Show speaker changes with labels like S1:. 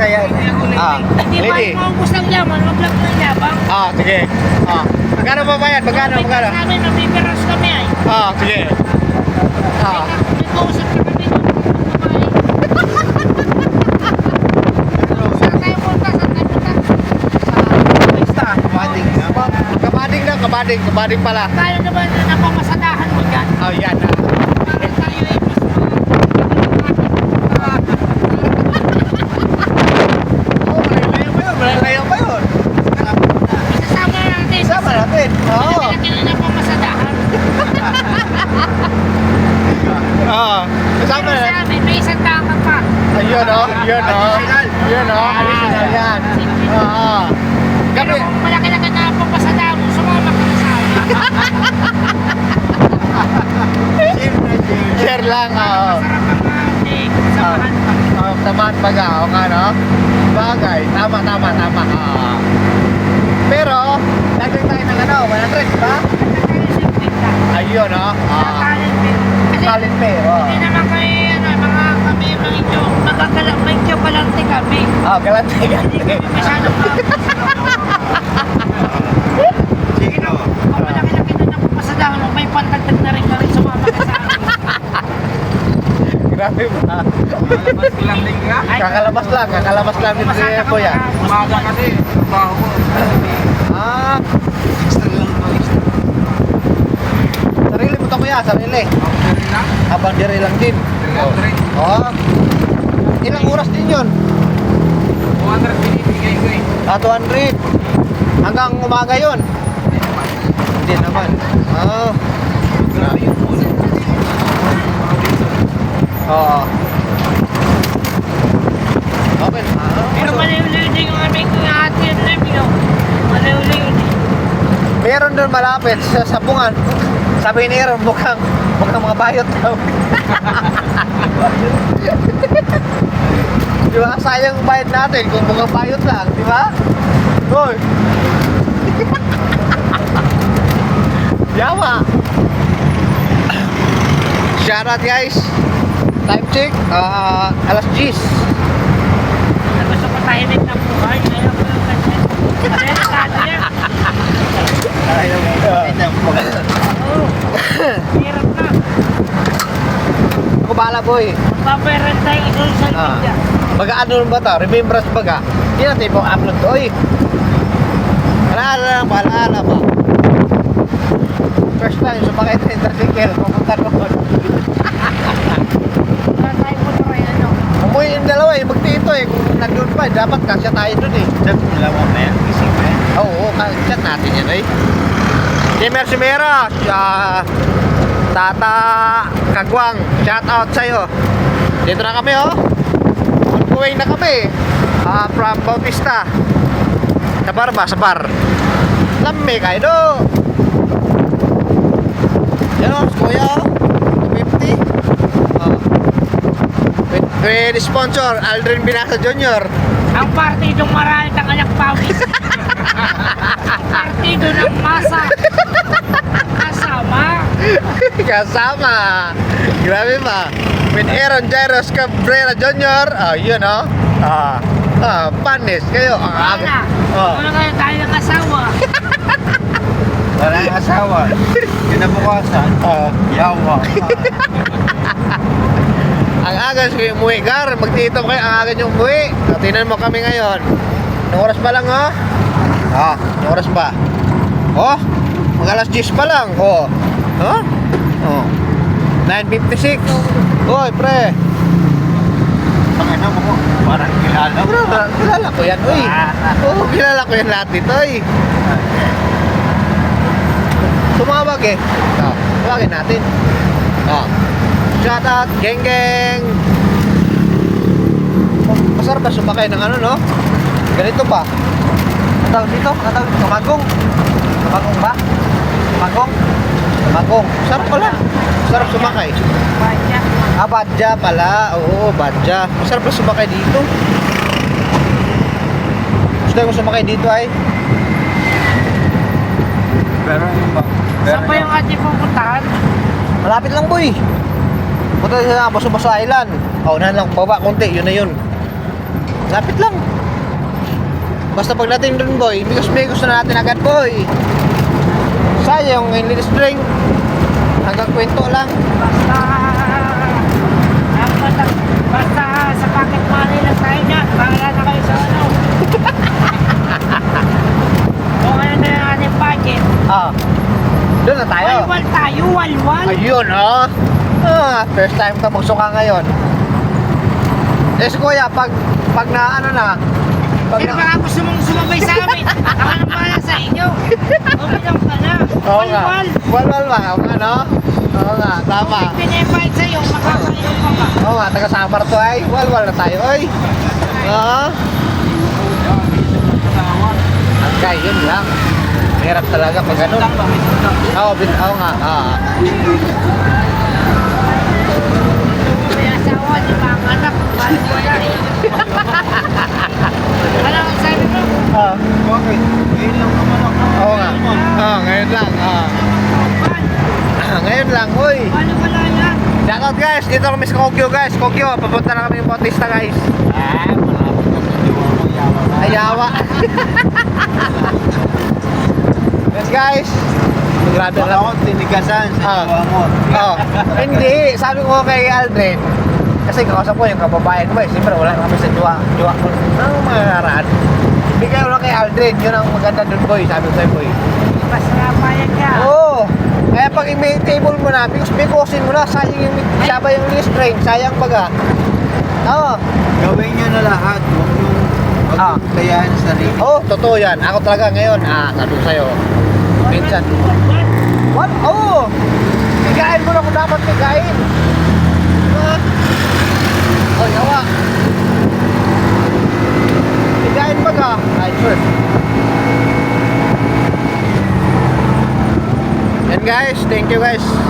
S1: Bisaya.
S2: Ah,
S3: Hindi
S2: lady.
S3: yung maubos ng yaman, lang ng yabang.
S2: Ah, sige. Ah. Magkano ba bayad? Magkano? Magkano?
S3: kami, mabibiras kami ay.
S2: Ah, sige. Ah.
S3: May kausap na kami ng babae. Saan tayo punta? Saan tayo punta?
S1: Kabading.
S2: Kabading na, kabading. Kabading pala.
S3: Tayo naman na napamasadahan mo dyan.
S2: Oh, yan. ah.
S3: Parang tayo ay mas
S2: Oh, malalayo pa yun. Malalayo pa yun.
S3: Isasama natin.
S2: Sama natin. Oo.
S3: Malaki na napamasadahan.
S2: Ah. Kasama na.
S3: sa amin, may isang tama pa.
S2: Ayun, oh. Yun, oh.
S1: Additional.
S2: Yun, oh. Additional yan. Oo.
S3: Pero
S2: Gabi.
S3: kung malaki na ka napapasadahan mo, sumama ka na sa amin.
S1: Share
S2: lang, oo.
S3: Masarap ang ating samahan pa.
S2: Oh, samahan pa ka, o ka, no? Bagay, tama, tama, tama. Ah. Pero, dagdag tayo ng ano, 100, ba?
S3: Tayo simple lang.
S2: Ayun, no?
S3: Sa
S2: Ah,
S3: talent pay.
S2: Talent pay, oh.
S3: hindi naman ano, mga kami, mga inyo, magkakala, may inyo kalante kami.
S2: Oh, galante,
S3: Hindi
S2: galante.
S3: kami masyadong ma-
S1: Sige no.
S3: Kung malaki-laki na napapasadahan mo, may pantagdag na rin ka rin sumama ka sa amin.
S2: Grabe ba?
S1: Ko lang din ka.
S2: Kakalabas lang, kakalabas lang din si Kuya.
S3: pa.
S1: Umaga kasi. Trabaho ko.
S2: Ah,
S1: Extra lang to. Extra.
S2: sarili mo to Kuya, sarili.
S1: Na rin lang.
S2: Habang diri lang din. Oh. Ilang oras din yun?
S1: 200 binibigay ko eh.
S2: Ah, 200. Hanggang umaga yun. Hindi naman. Ah,
S1: Grabe yung phone.
S2: oo. Okay.
S3: Pero maliw-liw din yung aming ate at Lemio. Maliw-liw din.
S2: Meron doon malapit sa sabungan. Sabi ni Aaron, mukhang, mukhang mga bayot daw. di ba? Sayang bayad natin kung mukhang bayot lang, di ba? Hoy! Yawa! Shout out guys! Time check, ah, alas 10.
S3: Na gusto ko tahimik ng buhay. Ayaw ko yung ganyan. Kaya nakano yan. Oo. Hirap na.
S2: Ako bahala boy.
S3: Magpapayaran tayo social
S2: Ah.
S3: media.
S2: Baga ano ba to? Remembrance baga? Hindi natin po upload to. Oy! Alaala lang ba? Alaala ba? First time sumakay sa intercycle, pupunta doon.
S3: Ano.
S2: Umuwi yung dalawa eh, magtito eh. Kung nandun pa, dapat kasya tayo dun eh.
S1: Chat dalawa na yan. Gising na yan.
S2: Oo, oh, chat natin yan eh. Si Mercimera, siya, Tata Kagwang, shout out sa'yo. Dito na kami oh. On the way na kami. Ah, from Bautista. Sa bar ba? Sa bar. Lami kayo do. Yan oh, Kuya oh. 50. Oh. With, with sponsor, Aldrin Binasa Jr.
S3: Ang partidong marami ng anak pawis. Ang partido ng masa. Kasama.
S2: Grabe ba? With Aaron Jairus Cabrera Jr. Oh, yun oh. Ah, ah, panis kayo. Ang
S3: Wala.
S2: aga. Oh.
S3: Wala kaya tayo ng asawa.
S1: Wala yung asawa. Kinabukasan.
S2: Ah,
S1: Yawa.
S2: ang aga si umuwi. Gar, magtito kayo. Ang aga nyo umuwi. Ah, Tingnan mo kami ngayon. Anong oras pa lang oh? Ah, anong oras ba? Oh, mga alas 10 pa lang. Oh. Oh? Oh. 9.56. Hoy, pre.
S1: Pangina mo ko. Parang kilala mo.
S2: Kilala, kilala ko yan, uy.
S1: Ah.
S2: Oo, kilala ko yan lahat dito, uy. Tumawag eh. Oh, tawagin natin. Oh. Shout out, geng geng. Oh, masarap ba sumakay ng ano, no? Ganito ba? Ang dito? Ang tawag dito? Kamagong. Kamagong ba? Kamagong? Kamagong. Sarap pala. Sarap sumakay.
S3: Badya.
S2: Ah, badja pala. Oo, badja. Masarap ba sumakay dito? Gusto mo sumakay dito ay?
S1: Pero yung ba?
S3: Saan ba yung ating pupuntahan?
S2: Malapit lang boy. Punta sa Baso Baso Island. Kaunahan lang, baba konti, yun na yun. Lapit lang. Basta pagdating dun, boy, migos-migos na natin agad, boy. Sayang, hindi string. Kwento lang.
S3: Basta... Basta, basta sa pocket money lang tayo dyan. Bahala na kayo sa ano. Kung ano na yung ating budget.
S2: Ah. Doon na tayo.
S3: Walwal tayo, walwal.
S2: Ayun, oh. Ah, first time ka magsuka ngayon. Eh, si kuya, pag, pag na, ano na, pag
S3: Sino
S2: na,
S3: ba gusto mong sumabay sa amin? Ako nang bahala sa inyo. Uminom ka na.
S2: Oo nga.
S3: Walwal.
S2: Walwal ba? Oo nga, no? Oo nga, tama.
S3: Kung pinipahit sa'yo, makakainom ka pa.
S2: Oo nga, taga Samar to ay. Walwal na tayo, ay. Oo. Okay, yun lang. Hirap talaga pag ganun. Oo, bin, oo nga. Ah.
S3: May asawa, di ba ang anak? Balik mo na eh. Ano ang sabi mo?
S2: Ah.
S1: Bakit? Ngayon lang naman ako.
S2: Oo nga. Oo, ngayon lang. Ah. Ngayon lang, uy.
S3: paano wala yan?
S2: Shoutout guys, dito kami sa Kokyo guys. Kokyo, papunta na kami yung Bautista guys.
S1: Ah, malapit na sa diwa mo. Yawa na.
S2: Ayawa. yes guys. Grabe na
S1: ako tinigasan sa diwa mo.
S2: Oh, hindi. Sabi ko kay Aldrin, kasi kakausap ko yung kababayan ko eh. Siyempre wala kami sa juwa. Juwa ko. Ano mga naraan? Bigay ko lang kay Aldrin. Yun ang maganda dun boy. Sabi ko sa'yo boy.
S3: Mas napayan ka.
S2: Oo. Kaya pag may table mo na, because bikusin mo na, sayang yung saba yung list train, sayang baga. Oo.
S1: Gawin nyo na lahat. Huwag nyo huwag
S2: Ah.
S1: sa sarili.
S2: Oo, totoo yan. Ako talaga ngayon, ah, sabi ko sa'yo, minsan. What? Oo! Tigain mo na kung dapat tigain. Diba? Oh, yawa. Tigain ba ka? Ay, sure. Yan guys, thank you guys.